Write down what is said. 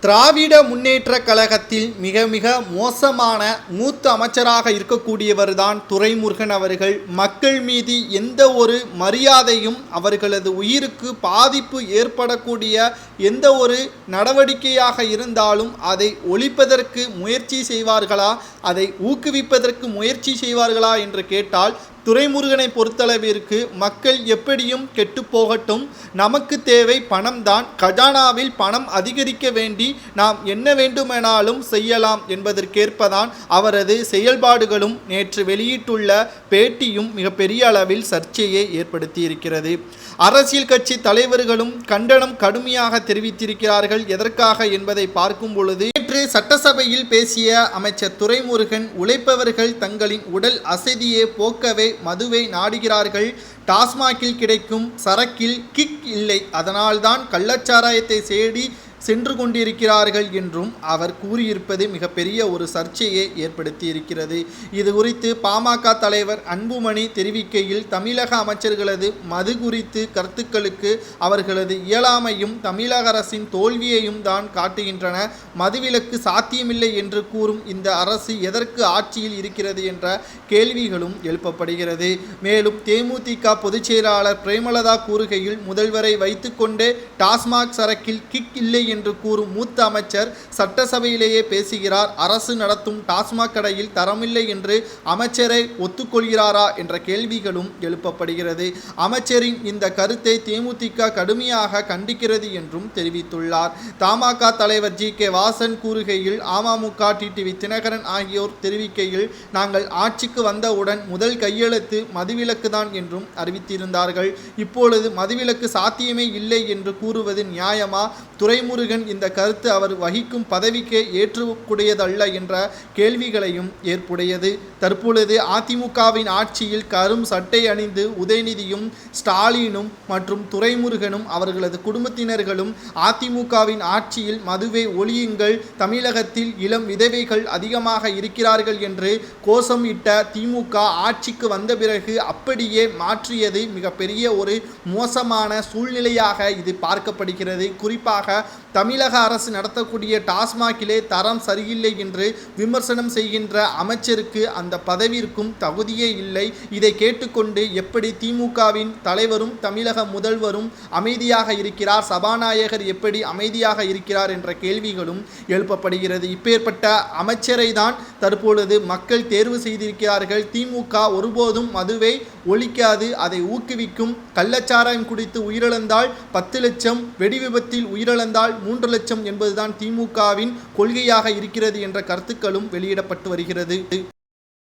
திராவிட முன்னேற்ற கழகத்தில் மிக மிக மோசமான மூத்த அமைச்சராக இருக்கக்கூடியவர்தான் துரைமுருகன் அவர்கள். மக்கள் மீது எந்த ஒரு மரியாதையும் அவர்களது உயிருக்கு பாதிப்பு ஏற்படக்கூடிய எந்த ஒரு நடவடிக்கையாக இருந்தாலும் அதை ஒழிப்பதற்கு முயற்சி செய்வார்களா? அதை ஊக்குவிப்பதற்கு முயற்சி செய்வார்களா? என்று கேட்டால் துரைமுருகனை பொறுத்தளவிற்கு மக்கள் எப்படியும் கெட்டு போகட்டும். நமக்கு தேவை பணம்தான். கஜானாவில் பணம் அதிகரிக்க வேண்டி நாம் என்ன வேண்டுமெனாலும் செய்யலாம் என்பதற்கேற்பதான் அவரது செயல்பாடுகளும் நேற்று வெளியிட்டுள்ள பேட்டியும் மிகப்பெரிய அளவில் சர்ச்சையை ஏற்படுத்தியிருக்கிறது. அரசியல் கட்சி தலைவர்களும் கண்டனம் கடுமையாக தெரிவித்திருக்கிறார்கள். எதற்காக என்பதை பார்க்கும் பொழுது நேற்று சட்டசபையில் பேசிய அமைச்சர் துரைமுருகன் உழைப்பவர்கள் தங்களின் உடல் அசதியை போக்கவே மதுவை நாடுகிறார்கள். டாஸ்மாகில் கிடைக்கும் சரக்கில் கிக் இல்லை. அதனால்தான் கள்ளச்சாராயத்தை சேடி சென்று கொண்டிருக்கிறார்கள் என்றும் அவர் கூறியிருப்பது மிகப்பெரிய ஒரு சர்ச்சையை ஏற்படுத்தி இருக்கிறது இது குறித்து பாமக தலைவர் அன்புமணி தெரிவிக்கையில் தமிழக அமைச்சர்களது மது குறித்து கருத்துக்களுக்கு அவர்களது இயலாமையும் தமிழக அரசின் தோல்வியையும் தான் காட்டுகின்றன. மதுவிலக்கு சாத்தியமில்லை என்று கூறும் இந்த அரசு எதற்கு ஆட்சியில் இருக்கிறது என்ற கேள்விகளும் எழுப்பப்படுகிறது. மேலும் தேமுதிக பொதுச்செயலாளர் பிரேமலதா கூறுகையில் முதல்வரை வைத்துக்கொண்டே டாஸ்மாக் சரக்கில் கிக் இல்லை என்று கூறும் மூத்த அமைச்சர் சட்டசபையிலேயே பேசுகிறார். அரசு நடத்தும் டாஸ்மாக் கடையில் தரமில்லை என்று அமைச்சரை ஒத்துக்கொள்கிறாரா என்ற கேள்விகளும் எழுப்பப்படுகிறது. அமைச்சரின் இந்த கருத்தை தேமுதிக கடுமையாக கண்டிக்கிறது என்றும் தெரிவித்துள்ளார். தமாக தலைவர் ஜி. கே. வாசன் கூறுகையில் அமமுக டிடிவி தினகரன் ஆகியோர் தெரிவிக்கையில் நாங்கள் ஆட்சிக்கு வந்தவுடன் முதல் கையெழுத்து மதுவிலக்கு தான் என்றும் அறிவித்திருந்தார்கள். இப்பொழுது மதுவிலக்கு சாத்தியமே இல்லை என்று கூறுவது நியாயமா? துரைமுருகன் இந்த கருத்து அவர் வகிக்கும் பதவிக்கே ஏற்றுக்கூடியதல்ல என்ற கேள்விகளையும் ஏற்புடையது. தற்பொழுது அதிமுகவின் ஆட்சியில் கரும் சட்டை அணிந்து உதயநிதியும் ஸ்டாலினும் மற்றும் துரைமுருகனும் அவர்களது குடும்பத்தினர்களும் அதிமுகவின் ஆட்சியில் மதுவை ஒழியுங்கள் தமிழகத்தில் இளம் விதவைகள் அதிகமாக இருக்கிறார்கள் என்று கோஷம் இட்ட திமுக ஆட்சிக்கு வந்த பிறகு அப்படியே மாற்றியது மிகப்பெரிய ஒரு மோசமான சூழ்நிலையாக இது பார்க்கப்படுகிறது. குறிப்பாக தமிழக அரசு நடத்தக்கூடிய டாஸ்மாகிலே தரம் சரியில்லை என்று விமர்சனம் செய்கின்ற அமைச்சருக்கு அந்த பதவிற்கும் தகுதியே இல்லை. இதை கேட்டுக்கொண்டு எப்படி திமுகவின் தலைவரும் தமிழக முதல்வரும் அமைதியாக இருக்கிறார் சபாநாயகர் எப்படி அமைதியாக இருக்கிறார் என்ற கேள்விகளும் எழுப்பப்படுகிறது. இப்பேற்பட்ட அமைச்சரை தான் தற்பொழுது மக்கள் தேர்வு செய்திருக்கிறார்கள். திமுக ஒருபோதும் மதுவை ஒழிக்காது அதை ஊக்குவிக்கும் கள்ளச்சாராயம் குடித்து உயிரிழந்தால் பத்து லட்சம் வெடி விபத்தில் உயிரிழந்தால் மூன்று லட்சம் என்பதுதான் திமுகவின் கொள்கையாக இருக்கிறது என்ற கருத்துக்களும் வெளியிடப்பட்டு வருகிறது.